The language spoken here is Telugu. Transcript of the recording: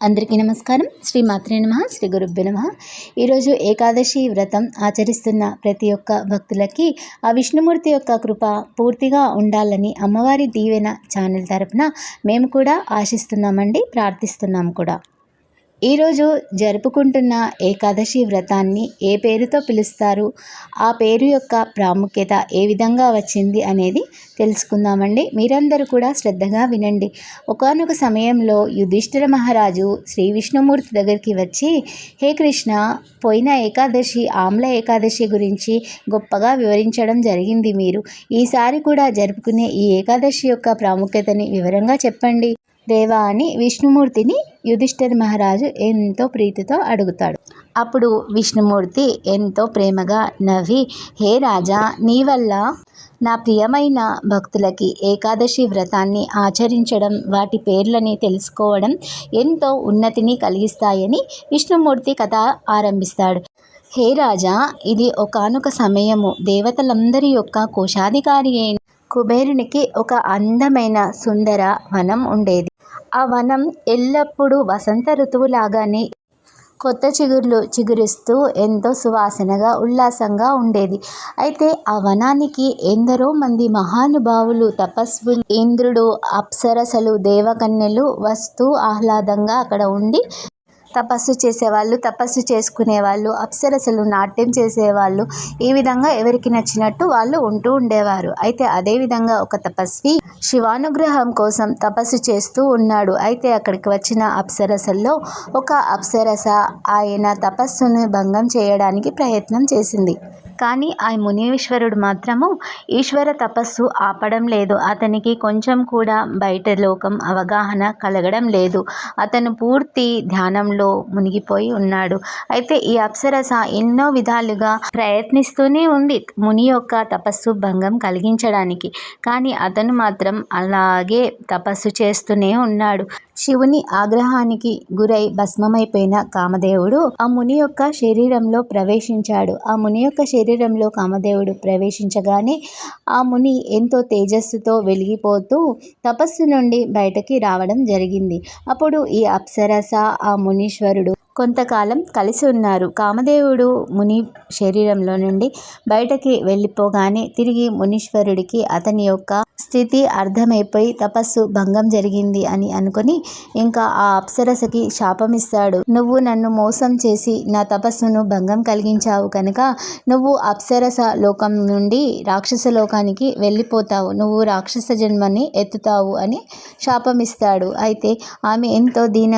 అందరికీ నమస్కారం. శ్రీ మాత్రే నమ శ్రీ గురుభ్య నమ. ఈరోజు ఏకాదశి వ్రతం ఆచరిస్తున్న ప్రతి ఒక్క భక్తులకి ఆ విష్ణుమూర్తి యొక్క కృప పూర్తిగా ఉండాలని అమ్మవారి దీవెన ఛానల్ తరపున మేము కూడా ఆశిస్తున్నామండి ప్రార్థిస్తున్నాం కూడా. ఈరోజు జరుపుకుంటున్న ఏకాదశి వ్రతాన్ని ఏ పేరుతో పిలుస్తారు? ఆ పేరు యొక్క ప్రాముఖ్యత ఏ విధంగా వచ్చింది అనేది తెలుసుకుందామండి. మీరందరూ కూడా శ్రద్ధగా వినండి. ఒకనొక సమయంలో యుధిష్ఠిర మహారాజు శ్రీ విష్ణుమూర్తి దగ్గరికి వచ్చి హే కృష్ణ పోయిన ఏకాదశి ఆమ్ల ఏకాదశి గురించి గొప్పగా వివరించడం జరిగింది మీరు. ఈసారి కూడా జరుపుకునే ఈ ఏకాదశి యొక్క ప్రాముఖ్యతని వివరంగా చెప్పండి. దేవా అని విష్ణుమూర్తిని యుధిష్ఠర్ మహారాజు ఎంతో ప్రీతితో అడుగుతాడు. అప్పుడు విష్ణుమూర్తి ఎంతో ప్రేమగా నవ్వి హే రాజా నీ వల్ల నా ప్రియమైన భక్తులకి ఏకాదశి వ్రతాన్ని ఆచరించడం వాటి పేర్లని తెలుసుకోవడం ఎంతో ఉన్నతిని కలిగిస్తాయని విష్ణుమూర్తి కథ ఆరంభిస్తాడు. హే రాజా ఇది ఒకనొక సమయము. దేవతలందరి యొక్క కోశాధికారి అయిన కుబేరునికి ఒక అందమైన సుందర వనం ఉండేది. ఆ వనం ఎల్లప్పుడూ వసంత ఋతువులాగానే కొత్త చిగుర్లు చిగురిస్తూ ఎంతో సువాసనగా ఉల్లాసంగా ఉండేది. అయితే ఆ వనానికి ఎందరో మంది మహానుభావులు తపస్వి ఇంద్రుడు అప్సరసలు దేవకన్యలు వస్తూ ఆహ్లాదంగా అక్కడ ఉండి తపస్సు చేసేవాళ్ళు తపస్సు చేసుకునేవాళ్ళు అప్సరసలు నాట్యం చేసేవాళ్ళు ఈ విధంగా ఎవరికి నచ్చినట్టు వాళ్ళు ఉంటూ ఉండేవారు. అయితే అదేవిధంగా ఒక తపస్వి శివానుగ్రహం కోసం తపస్సు చేస్తూ ఉన్నాడు. అయితే అక్కడికి వచ్చిన అప్సరసల్లో ఒక అప్సరస ఆయన తపస్సును భంగం చేయడానికి ప్రయత్నం చేసింది. కానీ ఆ మునీశ్వరుడు మాత్రము ఈశ్వర తపస్సు ఆపడం లేదు. అతనికి కొంచెం కూడా బయట లోకం అవగాహన కలగడం లేదు. అతను పూర్తి ధ్యానంలో మునిగిపోయి ఉన్నాడు. అయితే ఈ అప్సరస ఎన్నో విధాలుగా ప్రయత్నిస్తూనే ఉంది ముని యొక్క తపస్సు భంగం కలిగించడానికి. కానీ అతను మాత్రం అలాగే తపస్సు చేస్తూనే ఉన్నాడు. శివుని ఆగ్రహానికి గురై భస్మమైపోయిన కామదేవుడు ఆ ముని యొక్క శరీరంలో ప్రవేశించాడు. ఆ ముని యొక్క శరీరంలో కామదేవుడు ప్రవేశించగానే ఆ ముని ఎంతో తేజస్సుతో వెలిగిపోతూ తపస్సు నుండి బయటకి రావడం జరిగింది. అప్పుడు ఈ అప్సరస ఆ మునీశ్వరుడు కొంతకాలం కలిసి ఉన్నారు. కామదేవుడు ముని శరీరంలో నుండి బయటకి వెళ్ళిపోగానే తిరిగి మునీశ్వరుడికి అతని యొక్క స్థితి అర్థమైపోయి తపస్సు భంగం జరిగింది అని అనుకుని ఇంకా ఆ అప్సరసకి శాపమిస్తాడు. నువ్వు నన్ను మోసం చేసి నా తపస్సును భంగం కలిగించావు కనుక నువ్వు అప్సరస లోకం నుండి రాక్షస లోకానికి వెళ్ళిపోతావు. నువ్వు రాక్షస జన్మని ఎత్తుతావు అని శాపమిస్తాడు. అయితే ఆమె ఎంతో దీన